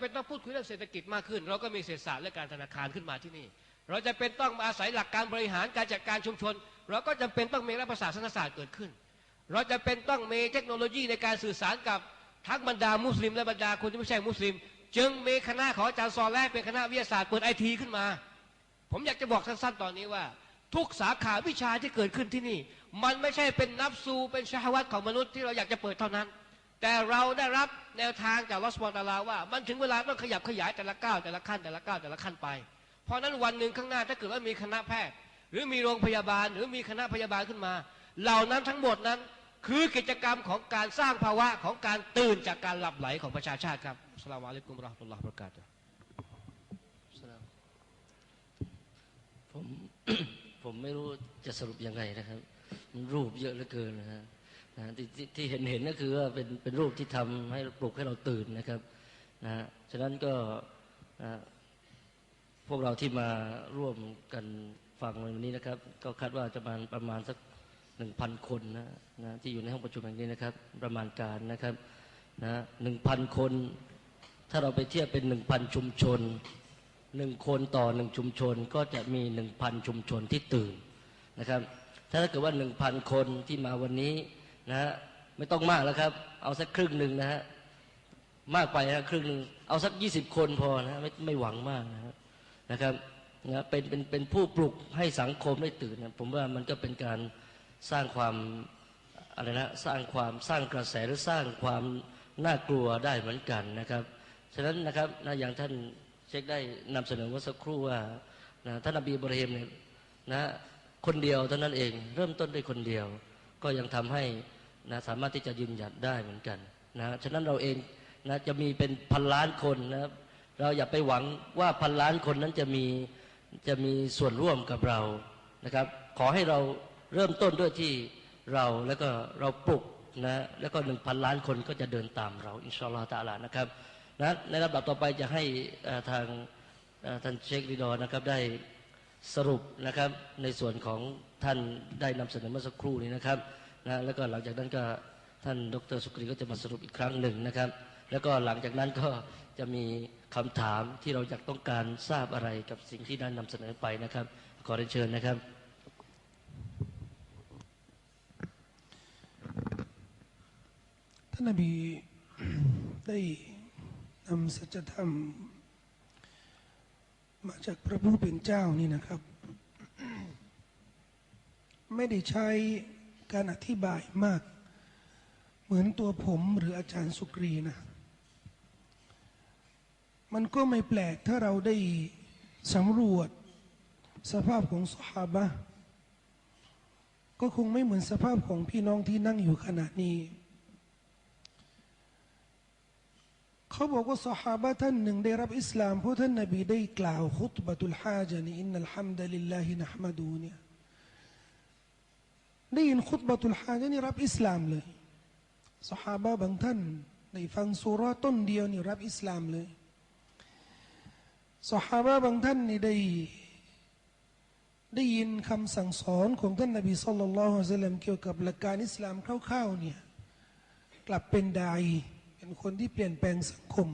เป็นต้องพูดคุยเรื่องเศรษฐกิจมากขึ้น เราก็มีเศรษฐศาสตร์และการธนาคารขึ้นมาที่นี่ เราจะเป็นต้องอาศัยหลักการบริหารการจัดการชุมชน เราก็จำเป็นต้องมีรัฐศาสตร์ศาสนศาสตร์เกิดขึ้น เราจะเป็นต้องมีเทคโนโลยีในการสื่อสารกับทั้งบรรดามุสลิม และบรรดาคนที่ไม่ใช่มุสลิม จึงมีคณะของอาจารย์ซอแลเป็นคณะวิทยาศาสตร์เปิดไอทีขึ้นมา ผมอยากจะบอกสั้นๆตอนนี้ว่า ทุกสาขาวิชาที่เกิดขึ้นที่นี่ มันไม่ใช่เป็นนับซูเป็นชาวัตของมนุษย์ที่เราอยากจะเปิดเท่านั้น แต่เราได้รับแนวทางจากลอสมอตาลาว่า มันถึงเวลาต้องขยับขยายแต่ละก้าวแต่ละขั้นแต่ละก้าวแต่ละขั้นไป เพราะนั้นวันหนึ่งข้างหน้าถ้าเกิดว่ามีคณะแพทย์ หรือมีโรงพยาบาล หรือมีคณะพยาบาลขึ้นมา เหล่านั้นทั้งหมดนั้น คือกิจกรรมของการสร้างภาวะของการตื่นจากการหลับไหลของประชาชาติครับสลามุอะลัยกุมราะห์มะตุลลอฮ์วะบะเราะกาตุฮ์ผมผมไม่รู้จะสรุปยังไงนะครับ มันรูปเยอะเหลือเกินนะฮะ นะที่ที่ที่เห็นเห็นก็คือว่าเป็นเป็นรูปที่ทำให้ปลุกให้เราตื่นนะครับนะฮะฉะนั้นก็นะพวกเราที่มาร่วมกันฟังวันนี้นะครับ ก็คาดว่าจะมาประมาณสักหนึ่งพันคนนะนะที่อยู่ในห้องประชุมแห่งนี้นะครับ ประมาณการนะครับนะหนึ่งพันคน ถ้าเราไปเทียบเป็นหนึ่งพันชุมชนหนึ่งคนต่อหนึ่งชุมชนก็จะมีหนึ่งพันชุมชนที่ตื่นนะครับ ถ้าเกิดว่าหนึ่งพันคนที่มาวันนี้ นะฮะไม่ต้องมากแล้วครับ เอาสักครึ่งหนึ่งนะฮะมากไปนะครึ่งหนึ่งเอาสักยี่สิบคนพอนะไม่ไม่หวังมากนะฮะนะครับนะเป็นเป็นเป็นผู้ปลุกให้สังคมได้ตื่นนะผมว่ามันก็เป็นการสร้างความอะไรนะสร้างความสร้างกระแสหรือสร้างความน่ากลัวได้เหมือนกันนะครับฉะนั้นนะครับนะอย่างท่านเช็คได้นำเสนอเมื่อสักครู่ว่านะท่านนบีบราฮิมเนี่ยนะคนเดียวเท่านั้นเอง เริ่มต้นด้วยคนเดียว ก็ยังทำให้นะสามารถที่จะยืนหยัดได้เหมือนกันนะฉะนั้นเราเองนะจะมีเป็นพันล้านคนนะครับ เราอย่าไปหวังว่าพันล้านคนนั้นจะมีจะมีส่วนร่วมกับเรานะครับ ขอให้เราเริ่มต้นด้วยที่เราแล้วก็เราปลุกนะแล้วก็หนึ่งพันล้านคนก็จะเดินตามเรา อินชาอัลลอฮฺตะอาลานะครับนะในลำดับต่อไปจะให้อ่อทางอ่อท่านเชคริดอร์นะครับได้ สรุปนะครับในส่วนของท่านได้นำเสนอเมื่อสักครู่นี้นะครับนะแล้วก็หลังจากนั้นก็ท่านดรสุกรีก็จะมาสรุปอีกครั้งหนึ่งนะครับ แล้วก็หลังจากนั้นก็จะมีคำถามที่เราอยากต้องการทราบอะไรกับสิ่งที่ได้นำเสนอไปนะครับ ขอเรียนเชิญนะครับ ท่านนบีได้นำสัจธรรม มาจากพระผู้เป็นเจ้านี่นะครับ ไม่ได้ใช้การอธิบายมาก เหมือนตัวผมหรืออาจารย์สุกรีนะ มันก็ไม่แปลกถ้าเราได้สำรวจสภาพของสหาบะก็คงไม่เหมือนสภาพของพี่น้องที่นั่งอยู่ขณะนี้ เขาบอกว่าสหาบะท่านหนึ่งได้รับอิสลามเพราะท่านนบีได้กล่าวขุตบะตุลฮาจานี่อินนัลฮัมดะลิลลาฮินะฮ์มะดูเนี่ยได้ยินขุตบะตุลฮาจานี่รับอิสลามเลยสหาบะบางท่านได้ฟังสุรต้นเดียวนี่รับอิสลามเลยสหาบะบางท่านนี่ได้ได้ยินคำสั่งสอนของท่านนบีสุลต่านละฮ์อัลลัมเกี่ยวกับหลักการอิสลามคร่าวๆเนี่ยกลับเป็นดาอี เป็นคนที่เปลี่ยนแปลงสังคม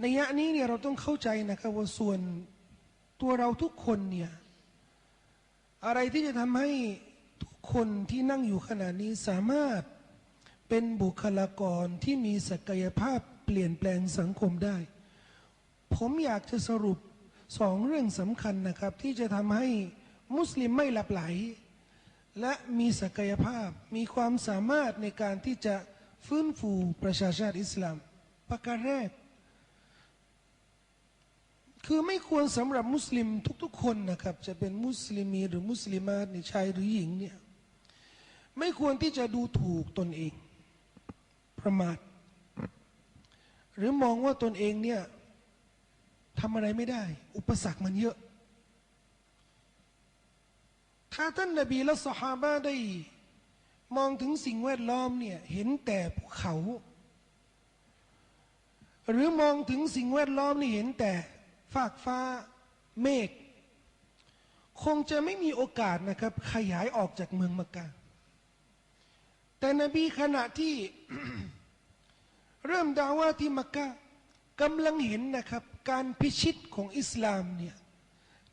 ในยะนี้เนี่ยเราต้องเข้าใจนะครับว่าส่วนตัวเราทุกคนเนี่ยอะไรที่จะทำให้ทุกคนที่นั่งอยู่ขณะนี้สามารถเป็นบุคลากรที่มีศักยภาพเปลี่ยนแปลงสังคมได้ ผมอยากจะสรุปสองเรื่องสำคัญนะครับ ที่จะทำให้มุสลิมไม่หลับไหล และมีศักยภาพมีความสามารถในการที่จะฟื้นฟูประชาชาติอิสลาม ประการแรก คือไม่ควรสำหรับมุสลิมทุกๆ คนนะครับ จะเป็นมุสลิมีหรือมุสลิมาตในชายหรือหญิงเนี่ยไม่ควรที่จะดูถูกตนเอง ประมาท หรือมองว่าตนเองเนี่ยทำอะไรไม่ได้ อุปสรรคมันเยอะ ถ้าท่านนบีและสหาบะได้ มองถึงสิ่งแวดล้อมเนี่ยเห็นแต่ภูเขา หรือมองถึงสิ่งแวดล้อมนี่เห็นแต่ฟากฟ้าเมฆคงจะไม่มีโอกาสนะครับ ขยายออกจากเมืองมักกะแต่นบีขณะที่เริ่มดาว่าที่มักกะกำลังเห็นนะครับ การพิชิตของอิสลามเนี่ย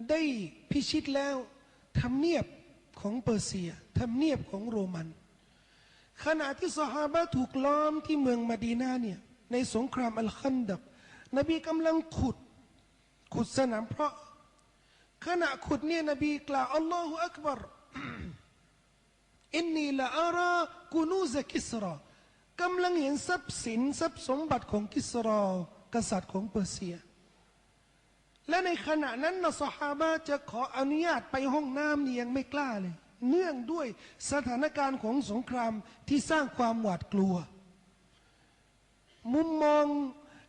ได้พิชิตแล้ว ทำเนียบของเปอร์เซียทำเนียบของโรมัน ขณะที่สหาบะถูกล้อมที่เมืองมะดีนาเนี่ยในสงครามอัลคันดักนบีกำลังขุด ขุดสนามเพราะ ขณะขุดเนี่ยนบีกล่าวอัลลอฮฺอักบารอินนีละอารากูนูซกิสรากำลังเห็นทรัพย์สินทรัพย์สมบัติของกิสรากษัตริย์ของเปอร์เซีย และในขณะนั้นนะสหาบะจะขออนุญาตไปห้องน้ำนี่ยังไม่กล้าเลย เนื่องด้วยสถานการณ์ของสงครามที่สร้างความหวาดกลัว มุมมอง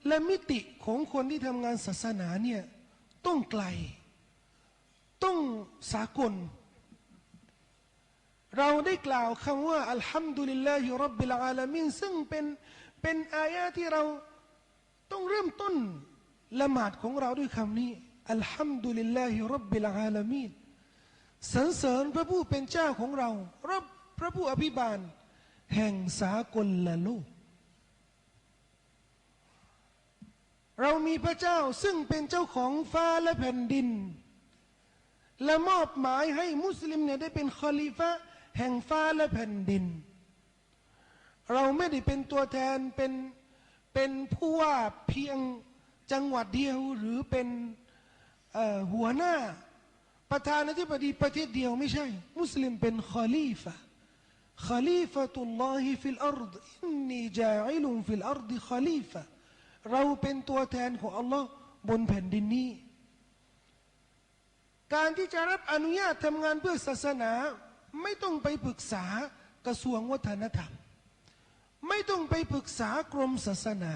และมิติของคนที่ทำงานศาสนาเนี่ยต้องไกล ต้องสากล เราได้กล่าวคำว่าอัลฮัมดุลิลลาฮิรับบิลอาลามินซึ่งเป็นเป็นอายะที่เราต้องเริ่มต้น ละหมาดของเราด้วยคำนี้อัลฮัมดุลิลลาฮิรับบิลอาลามินสรรเสริญพระผู้เป็นเจ้าของเรารับพระผู้อภิบาล แห่งสากลละโลก เรามีพระเจ้าซึ่งเป็นเจ้าของฟ้าและแผ่นดิน และมอบหมายให้มุสลิมเนี่ยได้เป็นคอลิฟะแห่งฟ้าและแผ่นดิน เราไม่ได้เป็นตัวแทนเป็นเป็นผู้ว่าเพียง จังหวัดเดียวหรือเป็นหัวหน้าประธานาธิบดีประเทศเดียวไม่ใช่ มุสลิมเป็นคอลีฟะคอลีฟะตุลลอฮิฟิลอัรดอินนีจาอิลุมฟิลอัรดคอลีฟะเราเป็นตัวแทนของอัลลอฮ์บนแผ่นดินนี้ การที่จะรับอนุญาตทำงานเพื่อศาสนา ไม่ต้องไปปรึกษากระทรวงวัฒนธรรม ไม่ต้องไปปรึกษากรมศาสนา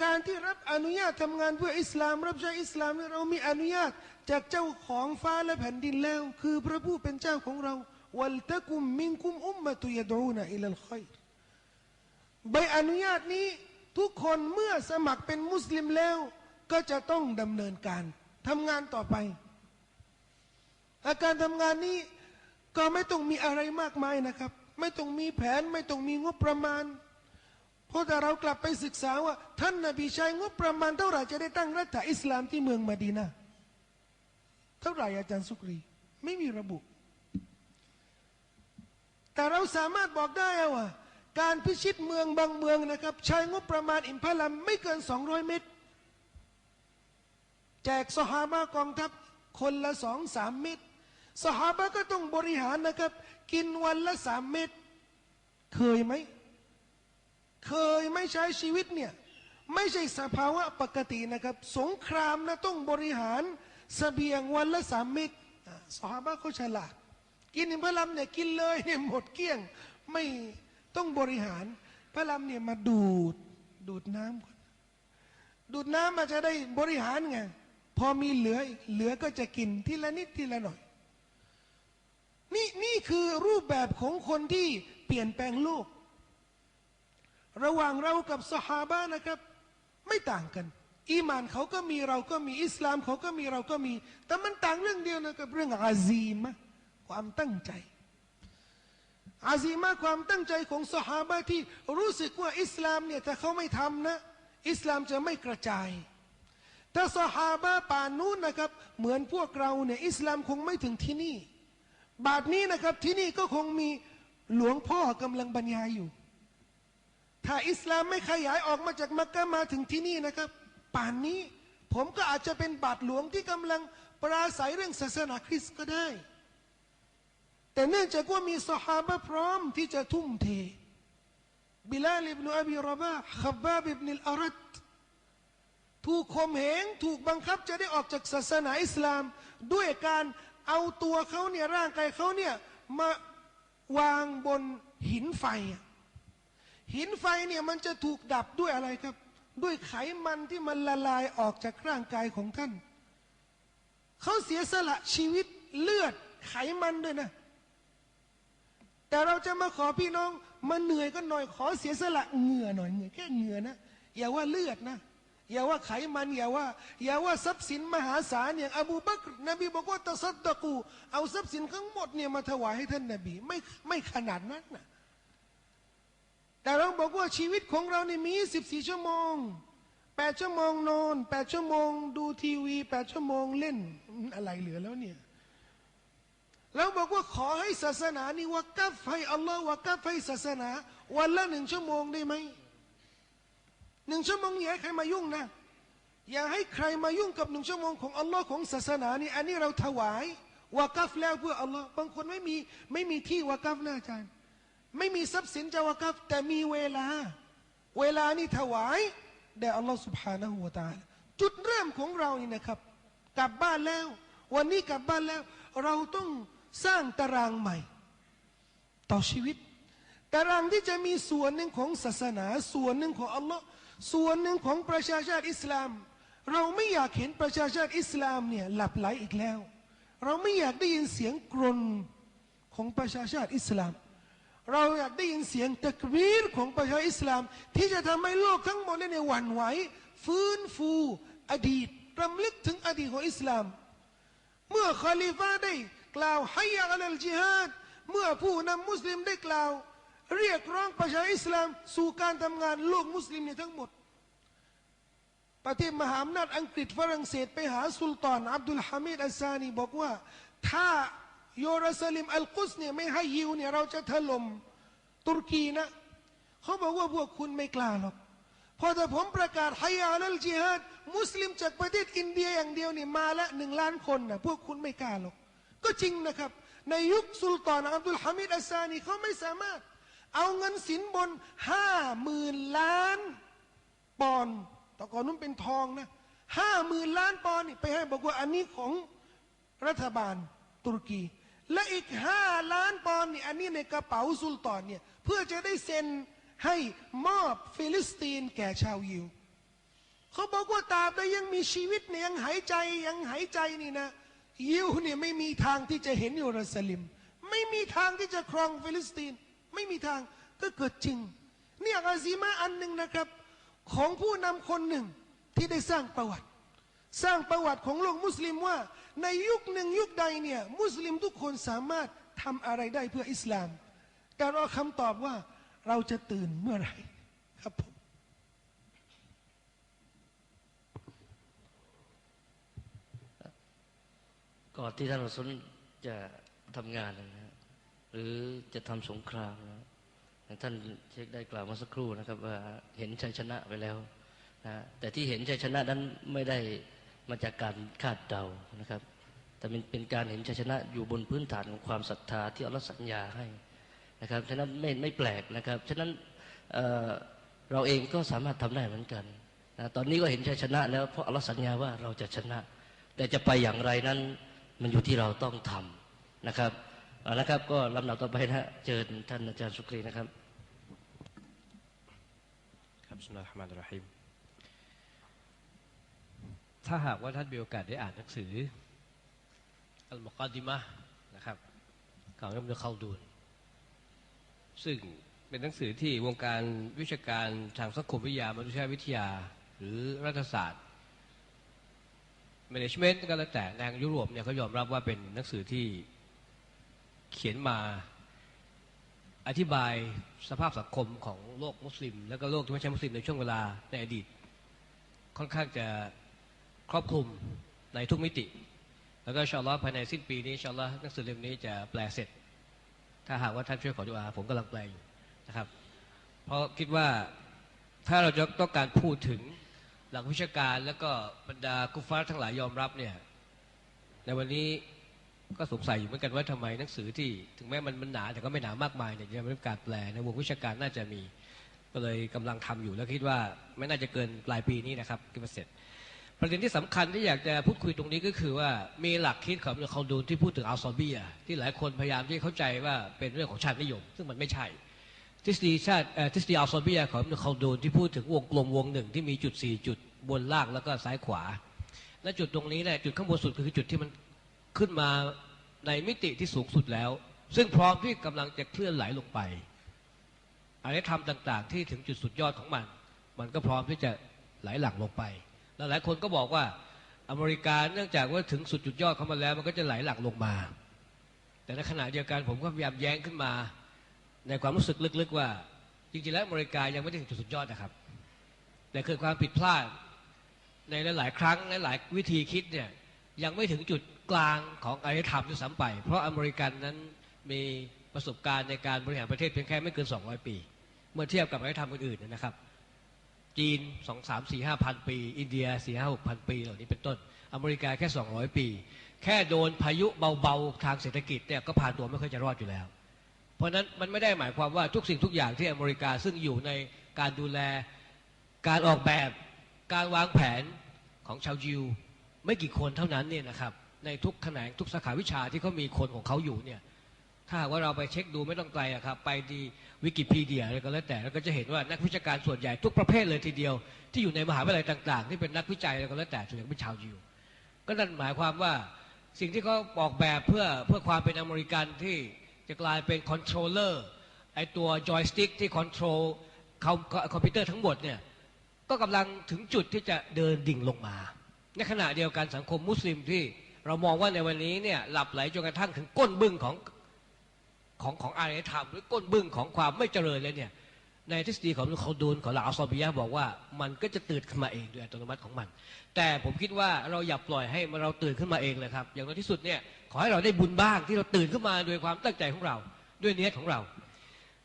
การที่รับอนุญาตทำงานเพื่ออิสลาม รับใช้อิสลามเรามีอนุญาตจากเจ้าของฟ้าและแผ่นดินแล้ว คือพระผู้เป็นเจ้าของเราวัลตะกุมมิงคุมอุมมะตุยดูนะอิลัลขัยใบอนุญาตนี้ทุกคนเมื่อสมัครเป็นมุสลิมแล้ว ก็จะต้องดำเนินการทำงานต่อไป อาการทำงานนี้ก็ไม่ต้องมีอะไรมากมายนะครับ ไม่ต้องมีแผน ไม่ต้องมีงบประมาณ เพราะถ้าเรากลับไปศึกษาว่า ท่านนาบีใช้งบประมาณเท่าไหร่จะได้ตั้งรัฐอิสลามที่เมืองมาดีนาเท่าไหร่อาจารย์สุกรี ไม่มีระบุ แต่เราสามารถบอกได้ว่า การพิชิตเมืองบางเมืองนะครับ ใช้งบประมาณอิมพาลัมไม่เกิน 200 เมตรแจกสหามากองทัพคนละสองสามเม็ดสหาบะก็ต้องบริหารนะครับ กินวันละสามเม็ดเคยไหม เคยไม่ใช้ชีวิตเนี่ยไม่ใช่สภาวะปกตินะครับ สงครามนะต้องบริหารสเสบียงวันละสามเม็ดสหาบะเขาฉลาดกินอิมพะลัมเนี่ยกินเลยเนี่ยหมดเกลี้ยงไม่ต้องบริหาร พระลัมเนี่ยมาดูดดูดน้ำก่อนดูดน้ำมาจะได้บริหารไงพอมีเหลือเหลือก็จะกินทีละนิดทีละหน่อย นี่นี่คือรูปแบบของคนที่เปลี่ยนแปลงโลก ระหว่างเรากับสหาบะนะครับ ไม่ต่างกันอีมานเขาก็มีเราก็มีอิสลามเขาก็มีเราก็มี แต่มันต่างเรื่องเดียวนะครับเรื่องอาซีมะความตั้งใจ อาซีมะความตั้งใจของสหาบะที่รู้สึกว่าอิสลามเนี่ยถ้าเขาไม่ทำนะ อิสลามจะไม่กระจายถ้าสหาบะป่านนู้นนะครับ เหมือนพวกเราเนี่ยอิสลามคงไม่ถึงที่นี่ บาทนี้นะครับที่นี่ก็คงมีหลวงพ่อกำลังบรรยายอยู่ ถ้าอิสลามไม่ขยายออกมาจากมักกะมาถึงที่นี่นะครับ ป่านนี้ผมก็อาจจะเป็นบาทหลวงที่กำลังปราศัยเรื่องศาสนาคริสต์ก็ได้ แต่เนื่องจากว่ามีสหาบะพร้อมที่จะทุ่มเท บิลาลอิบนุอบีรบาขับบาบิบนุลอารัดถูกข่มเหงถูกบังคับจะได้ออกจากศาสนาอิสลาม ด้วยการเอาตัวเขาเนี่ยร่างกายเขาเนี่ยมาวางบนหินไฟ หินไฟเนี่ยมันจะถูกดับด้วยอะไรครับ ด้วยไขมันที่มันละลายออกจากร่างกายของท่าน เขาเสียสละชีวิตเลือดไขมันด้วยนะ แต่เราจะมาขอพี่น้องมาเหนื่อยก็หน่อยขอเสียสละเหงื่อหน่อยเหงื่อแค่เหงื่อนะอย่าว่าเลือดนะอย่าว่าไขมันอย่าว่าอย่าว่าทรัพย์สินมหาศาลอย่างอบูบักรนบีบอกว่าตะซัดดะกู เอาทรัพย์สินทั้งหมดเนี่ยมาถวายให้ท่านนบีไม่ไม่ขนาดนั้นนะ แต่เราบอกว่าชีวิตของเรานี่มี 14 ชั่วโมง 8 ชั่วโมงนอน 8 ชั่วโมง ดูทีวี 8 ชั่วโมงเล่นอะไรเหลือแล้วเนี่ยเราบอกว่าขอให้ศาสนานี่วากัฟให้อัลลอฮ์วากัฟให้ศาสนา วันละหนึ่งชั่วโมงได้ไหมหนึ่งชั่วโมงอย่าให้ใครมายุ่งนะ อย่าให้ใครมายุ่งกับหนึ่งชั่วโมงของอัลลอฮ์ของศาสนานี่อันนี้เราถวายวากัฟแล้วเพื่ออัลลอฮ์บางคนไม่มีไม่มีที่วากัฟนะอาจารย์ ไม่มีทรัพย์สินจะวะกับแต่มีเวลา เวลานี่ถวายแด่อัลลอฮฺสุบฮานะฮูวาตาจุดเริ่มของเรานี่นะครับ กลับบ้านแล้ว วันนี้กลับบ้านแล้ว เราต้องสร้างตารางใหม่ ต่อชีวิต ตารางที่จะมีส่วนหนึ่งของศาสนา ส่วนหนึ่งของอัลลอฮ์ส่วนหนึ่งของประชาชาติอิสลาม เราไม่อยากเห็นประชาชาติอิสลามเนี่ยหลับไหลอีกแล้ว เราไม่อยากได้ยินเสียงกรนของประชาชาติอิสลาม เราอยากได้ยินเสียงตะกบีรของประชาอิสลาม ที่จะทำให้โลกทั้งหมดเนี่ยหวั่นไหวฟื้นฟูอดีตรำลึกถึงอดีตของอิสลาม เมื่อคอลิฟาได้กล่าวให้ยาอัลจิฮาดเมื่อผู้นำมุสลิมได้กล่าว เรียกร้องประชาอิสลาม สู่การทำงานโลกมุสลิมเนี่ยทั้งหมด ประเทศมหาอำนาจอังกฤษฝรั่งเศสไปหาสุลต่านอับดุลฮามิดอัลซานีบอกว่าถ้า เยรูซาเล็มอัลกุสเนี่ยไม่ให้ยิวเนี่ยเราจะถล่มตุรกีนะเขาบอกว่าพวกคุณไม่กล้าหรอกพอแต่ผมประกาศให้ยาอัลจิฮาดมุสลิมจากประเทศอินเดียอย่างเดียวนี่มาละหนึ่งล้านคนนะพวกคุณไม่กล้าหรอก ก็จริงนะครับ ในยุคสุลต่านอับดุลฮามิดอัลซานีเขาไม่สามารถ เอาเงินสินบนห้าหมื่นล้านปอนด์ต่ก่อนนู้นเป็นทองนะห้าหมื่นล้านปอนด์นี่ไปให้บอกว่าอันนี้ของรัฐบาลตุรกี และอีกห้าล้านปอนด์นี่อันนี้ในกระเป๋าสุลต่านเนี่ยเพื่อจะได้เซ็นให้มอบฟิลิสตีนแก่ชาวยิวเขาบอกว่าตราบใดยังมีชีวิตเนี่ยยังหายใจยังหายใจนี่นะยิวเนี่ยไม่มีทางที่จะเห็นเยรูซาเล็มไม่มีทางที่จะครองฟิลิสตีน ไม่มีทางก็เกิดจริงเนี่ยอาซีมาอันหนึ่งนะครับ ของผู้นำคนหนึ่งที่ได้สร้างประวัติ สร้างประวัติของโลกมุสลิมว่า ในยุคหนึ่งยุคใดเนี่ยมุสลิมทุกคนสามารถทำอะไรได้เพื่ออิสลาม แต่รอคำตอบว่าเราจะตื่นเมื่อไหร่ครับผมก่อนที่ท่านรอซุลจะทำงานนะฮะหรือจะทำสงครามนะท่านเช็คได้กล่าวเมื่อสักครู่นะครับ ว่าเห็นชัยชนะไปแล้วนะแต่ที่เห็นชัยชนะนั้นไม่ได้ มาจากการคาดเดานะครับ แต่มันเป็นการเห็นชัยชนะอยู่บนพื้นฐานของความศรัทธาที่อัลลอฮ์สัญญาให้นะครับฉะนั้นไม่ไม่แปลกนะครับฉะนั้นเเราเองก็สามารถทำได้เหมือนกันนะตอนนี้ก็เห็นชัยชนะแล้วเพราะอัลลอฮ์สัญญาว่าเราจะชนะ แต่จะไปอย่างไรนั้น มันอยู่ที่เราต้องทำนะครับเอาละครับก็ลำดับต่อไปนะฮะเชิญท่านอาจารย์สุกรีนะครับครับสุนทรฮ์มานรหิม ถ้าหากว่าท่านมีโอกาสได้อ่านหนังสืออัลมุกอดิมะนะครับของอิบนุคัลดูนซึ่งเป็นหนังสือที่วงการวิชาการทางสังคมวิทยามนุษยวิทยา หรือรัฐศาสตร์ management ก็แล้วแต่ทางยุโรปเนี่ยเขายอมรับว่าเป็นหนังสือที่เขียนมาอธิบายสภาพสังคมของโลกมุสลิม แล้วก็โลกที่ไม่ใช่มุสลิมในช่วงเวลาในอดีต ค่อนข้างจะ ครอบคลุมในทุกมิติ แล้วก็ชาอัลลอฮ์ภายในสิ้นปีนี้ชาอัลลอฮ์หนังสือเล่มนี้จะแปลเสร็จ ถ้าหากว่าท่านช่วยขอดุอาผมกำลังแปลอยู่นะครับ เพราะคิดว่าถ้าเราจะต้องการพูดถึงหลักวิชาการแล้วก็บรรดากุฟาร์ทั้งหลายยอมรับเนี่ยในวันนี้ก็สงสัยอยู่เหมือนกันว่าทำไมหนังสือที่ถึงแม้มันมันหนาแต่ก็ไม่หนามากมายเนี่ยยังไม่ได้การแปลในวงวิชาการน่าจะมี ก็เลยกำลังทำอยู่แล้วคิดว่าไม่น่าจะเกินปลายปีนี้นะครับคิดว่าเสร็จ ประเด็นที่สำคัญที่อยากจะพูดคุยตรงนี้ก็คือว่ามีหลักคิดของอิบนุเขาดูนที่พูดถึงอัลซอบียะที่หลายคนพยายามที่เข้าใจว่าเป็นเรื่องของชาตินิยม ซึ่งมันไม่ใช่ ทฤษฎีชาติทฤษฎีอัลซอบียะของอิบนุเขาดูนที่พูดถึงวงกลมวงหนึ่งที่มีจุดสี่จุดบนล่างแล้วก็ซ้ายขวา และจุดตรงนี้แหละจุดข้างบนสุดคือจุดที่มันขึ้นมาในมิติที่สูงสุดแล้ว ซึ่งพร้อมที่กำลังจะเคลื่อนไหลลงไปอารยธรรมต่าง ๆ ที่ถึงจุดสุดยอดของมัน มันก็พร้อมที่จะไหลหลั่งลงไป แล้วหลายคนก็บอกว่าอเมริกาเนื่องจากว่าถึงสุดจุดยอดเของมันแล้ว มันก็จะไหลหลั่งลงมา แต่ในขณะเดียวกันผมก็พยายามแย้งขึ้นมา ในความรู้สึกลึกๆว่า จริงๆแล้วอเมริกายังไม่ได้ถึงจุดสุดยอดนะครับ แต่เกิดความผิดพลาดในหลายๆครั้งในหลายวิธีคิดเนี่ยยังไม่ถึงจุดกลางของอารยธรรมด้วยซ้ำไป เพราะอเมริกันนั้นมีประสบการณ์ในการบริหารประเทศเพียงแค่ไม่เกิน 200 ปี เมื่อเทียบกับอารยธรรมอื่นๆนะครับ จีน2 3 4 5พันปี อินเดีย4 5 6พันปี เหล่านี้เป็นต้น อเมริกาแค่200ปี แค่โดนพายุเบาๆ ทางเศรษฐกิจเนี่ยก็พาตัวไม่ค่อยจะรอดอยู่แล้ว เพราะนั้นมันไม่ได้หมายความว่าทุกสิ่งทุกอย่างที่อเมริกาซึ่งอยู่ในการดูแลการออกแบบการวางแผนของชาวยิว ไม่กี่คนเท่านั้นเนี่ยนะครับในทุกแขนงทุกสาขาวิชาที่เขามีคนของเขาอยู่เนี่ย ถ้าหากว่าเราไปเช็คดูไม่ต้องไกลอะครับ ไปดีวิกิพีเดียอะไรก็แล้วแต่แล้วก็จะเห็นว่านักวิชาการส่วนใหญ่ทุกประเภทเลยทีเดียว ที่อยู่ในมหาวิทยาลัยต่างๆ ที่เป็นนักวิจัยอะไรก็แล้วแต่ส่วนใหญ่เป็นชาวยิว ก็นั่นหมายความว่าสิ่งที่เขาออกแบบเพื่อเพื่อความเป็นอเมริกันที่จะกลายเป็นคอนโทรลเลอร์ไอตัวจอยสติ๊กที่คอนโทรลคอมพิวเตอร์ทั้งหมดเนี่ยก็กำลังถึงจุดที่จะเดินดิ่งลงมา ในขณะเดียวกันสังคมมุสลิมที่เรามองว่าในวันนี้เนี่ยหลับไหลจนกระทั่งถึงก้นบึ้งของ ของของอารยธรรมหรือก้นบึ้งของความไม่เจริญเลยเนี่ยในทฤษฎีของเขาดูนของลาอัลซอบียะบอกว่ามันก็จะตื่นขึ้นมาเองโดยอัตโนมัติของมัน แต่ผมคิดว่าเราอย่าปล่อยให้เราตื่นขึ้นมาเองเลยครับ อย่างน้อยที่สุดเนี่ยขอให้เราได้บุญบ้างที่เราตื่นขึ้นมาโดยความตั้งใจของเรา ด้วยเนียของเรา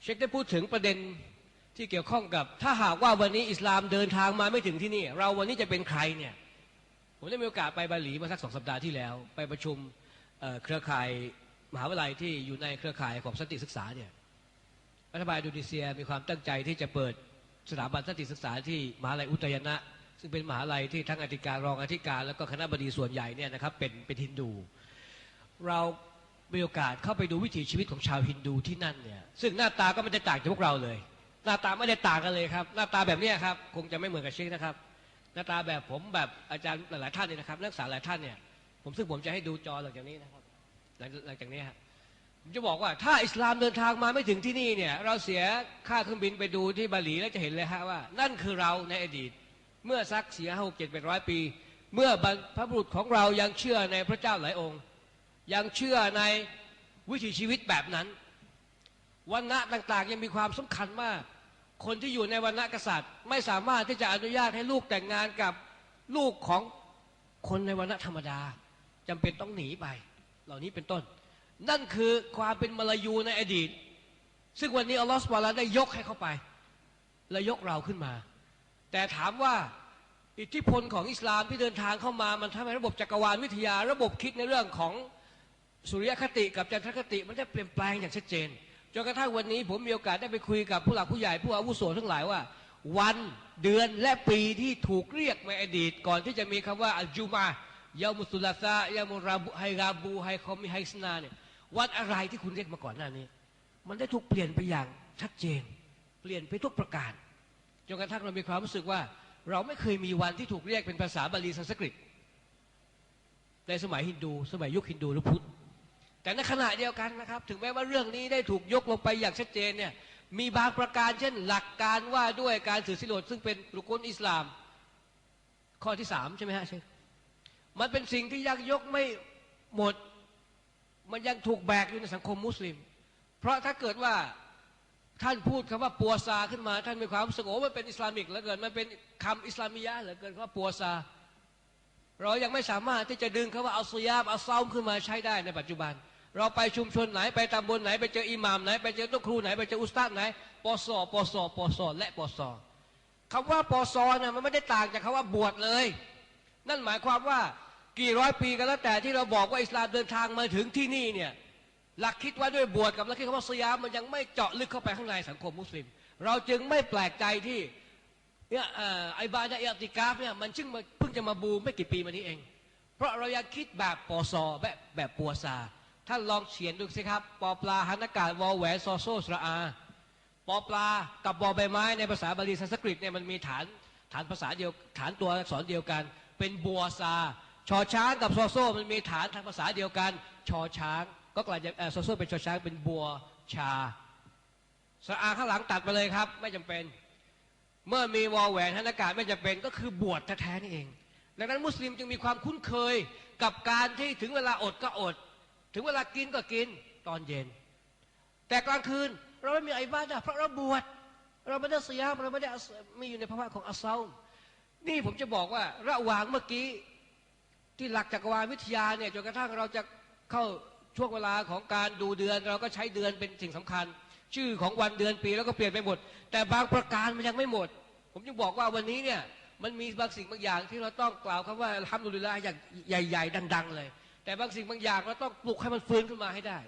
เชคได้พูดถึงประเด็นที่เกี่ยวข้องกับ ถ้าหากว่าวันนี้อิสลามเดินทางมาไม่ถึงที่นี่ เราวันนี้จะเป็นใครเนี่ยผมได้มีโอกาสไปบาหลีมาสักสองสัปดาห์ที่แล้ว ไปประชุมเครือข่าย มหาวิทยาลัยที่อยู่ในเครือข่ายของสันติศึกษาเนี่ยรัฐบาลอินโดนีเซียมีความตั้งใจที่จะเปิดสถาบันสันติศึกษาที่มหาวิทยาลัยอุตยนะ ซึ่งเป็นมหาวิทยาลัยที่ทั้งอธิการรองอธิการ แล้วก็คณะบดีส่วนใหญ่เนี่ยนะครับเป็นเป็นฮินดู เรามีโอกาสเข้าไปดูวิถีชีวิตของชาวฮินดูที่นั่นเนี่ยซึ่งหน้าตาก็ไม่ได้ต่างจากพวกเราเลย หน้าตาไม่ได้ต่างกันเลยครับ หน้าตาแบบนี้ครับคงจะไม่เหมือนกับเชคนะครับ หน้าตาแบบผมแบบอาจารย์หลายๆท่านเนี่ยนะครับนักศึกษาหลายท่านเนี่ยผมซึ่งผมจะให้ดูจอหลังจากนี้นะครับ หลังจากนี้ครับผมจะบอกว่าถ้าอิสลามเดินทางมาไม่ถึงที่นี่เนี่ย เราเสียค่าเครื่องบินไปดูที่บาหลีแล้วจะเห็นเลยฮะว่า นั่นคือเราในอดีต เมื่อสักเสียหกเจ็ดเป็นร้อยปี เมื่อบรรพบุรุษของเรายังเชื่อในพระเจ้าหลายองค์ ยังเชื่อในวิถีชีวิตแบบนั้นวันณะต่างๆยังมีความสำคัญมาก คนที่อยู่ในวันณะกษัตริย์ ไม่สามารถที่จะอนุญาตให้ลูกแต่งงานกับลูกของคนในวันณะธรรมดาจำเป็นต้องหนีไป เหล่านี้เป็นต้น นั่นคือความเป็นมลายูในอดีต ซึ่งวันนี้อัลลอฮฺสุบานะฮูวาลาได้ยกให้เข้าไป และยกเราขึ้นมา แต่ถามว่าอิทธิพลของอิสลามที่เดินทางเข้ามามันทำให้ระบบจักรวาลวิทยา ระบบคิดในเรื่องของสุริยคติกับจันทรคติมันได้เปลี่ยนแปลงอย่างชัดเจนจนกระทั่งวันนี้ผมมีโอกาสได้ไปคุยกับผู้หลักผู้ใหญ่ผู้อาวุโสทั้งหลายว่า วันเดือนและปีที่ถูกเรียกในอดีต ก่อนที่จะมีคำว่าอัลจูมา ยามุสุลาซายามุราบุไฮราบูไฮคอมิไฮสนาเนี่ยวันอะไรที่คุณเรียกมาก่อนหน้านี้ มันได้ถูกเปลี่ยนไปอย่างชัดเจน เปลี่ยนไปทุกประการจนกระทั่งเรามีความรู้สึกว่า เราไม่เคยมีวันที่ถูกเรียกเป็นภาษาบาลีสันสกฤตในสมัยฮินดู สมัยยุคฮินดูหรือพุทธแต่ในขณะเดียวกันนะครับ ถึงแม้ว่าเรื่องนี้ได้ถูกยกลงไปอย่างชัดเจนเนี่ยมีบางประการเช่นหลักการว่าด้วยการถือสิโลดซึ่งเป็นรุกลอิสลาม ข้อที่สามใช่ไหมฮะเชค มันเป็นสิ่งที่ยังยกไม่หมด มันยังถูกแบกอยู่ในสังคมมุสลิม เพราะถ้าเกิดว่าท่านพูดคำว่าปัวซาขึ้นมา ท่านมีความสึกโอ้มันเป็นอิสลามิกเหลือเกินมันเป็นคำอิสลามียะเหลือเกินคำว่าปัวซา เรายังไม่สามารถที่จะดึงคำว่าอัลซุยาบอัลซาอุมขึ้นมาใช้ได้ในปัจจุบัน เราไปชุมชนไหนไปตำบลไหนไปเจออิหม่ามไหนไปเจอตุ๊กครูไหนไปเจออุสตาดไหนปอสอปอสอปอสอและปอสอคำว่าปอสอเนี่ยมันไม่ได้ต่างจากคำว่าบวชเลย นั่นหมายความว่า กี่ร้อยปีก็แล้วแต่ที่เราบอกว่าอิสลามเดินทางมาถึงที่นี่เนี่ยหลักคิดว่าด้วยบวชกับหลักคิดคำว่าสยามมันยังไม่เจาะลึกเข้าไปข้างในสังคมมุสลิม เราจึงไม่แปลกใจที่เนี่ยเอ่อไอบาดะอิอติกาฟเนี่ยมันจึงเพิ่งจะมาบูมไม่กี่ปีมานี้เอง เพราะเรายังคิดแบบปอซอแบบแบบปัวซาท่านลองเขียนดูสิครับปอปลาหันอากาศวอแหวนซอโซสระอาปอปลากับบอใบไม้ในภาษาบาลีสันสกฤตเนี่ยมันมีฐานฐานภาษาเดียวฐานตัวอักษรเดียวกัน เป็นบัวซา ชอช้างกับซอโซมันมีฐานทางภาษาเดียวกัน ชอช้าง ก็กลายจะเอ่อซอโซเป็นชอช้างเป็นบัวชาสะอาข้างหลังตัดไปเลยครับ ไม่จำเป็น เมื่อมีวอแหวนธนากาศไม่จำเป็นก็คือบวชแท้ๆนี่เอง ดังนั้นมุสลิมจึงมีความคุ้นเคยกับการที่ถึงเวลาอดก็อด ถึงเวลากินก็กินตอนเย็น แต่กลางคืนเราไม่มีไอ้บ้านเพราะเราบวชเราไม่ได้สยามเราไม่ได้ม่อยู่ในภาวะของอัสเซาม์นี่ผมจะบอกว่าระหว่างเมื่อกี้ ที่หลักจักรวาลวิทยาเนี่ยจนกระทั่งเราจะเข้าช่วงเวลาของการดูเดือนเราก็ใช้เดือนเป็นสิ่งสำคัญ ชื่อของวันเดือนปีแล้วก็เปลี่ยนไปหมด แต่บางประการมันยังไม่หมด ผมจึงบอกว่าวันนี้เนี่ยมันมีบางสิ่งบางอย่างที่เราต้องกล่าวคำว่าทำดุลิลลาอย่างใหญ่ ๆ ดัง ๆ เลย แต่บางสิ่งบางอย่างเราต้องปลุกให้มันฟื้นขึ้นมาให้ได้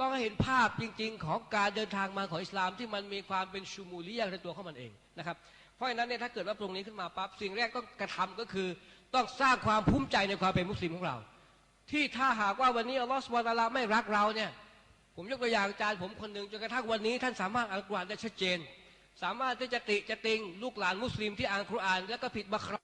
ต้องให้เห็นภาพจริง ๆ ของการเดินทางมาของอิสลามที่มันมีความเป็นชูมูลียะในตัวของมันเองนะครับเพราะฉะนั้นเนี่ยถ้าเกิดว่าตรงนี้ขึ้นมาปั๊บสิ่งแรกต้องกระทำก็คือ ต้องสร้างความภูมิใจในความเป็นมุสลิมของเรา ที่ถ้าหากว่าวันนี้อัลลอฮฺสุบานตะอาลาไม่รักเราเนี่ย ผมยกตัวอย่างอาจารย์ผมคนหนึ่งจนกระทั่งวันนี้ท่านสามารถอ่านกุรอานได้ชัดเจน สามารถที่จะติจะติงลูกหลานมุสลิมที่อ่านคุรอาน แล้วก็ผิดบัคร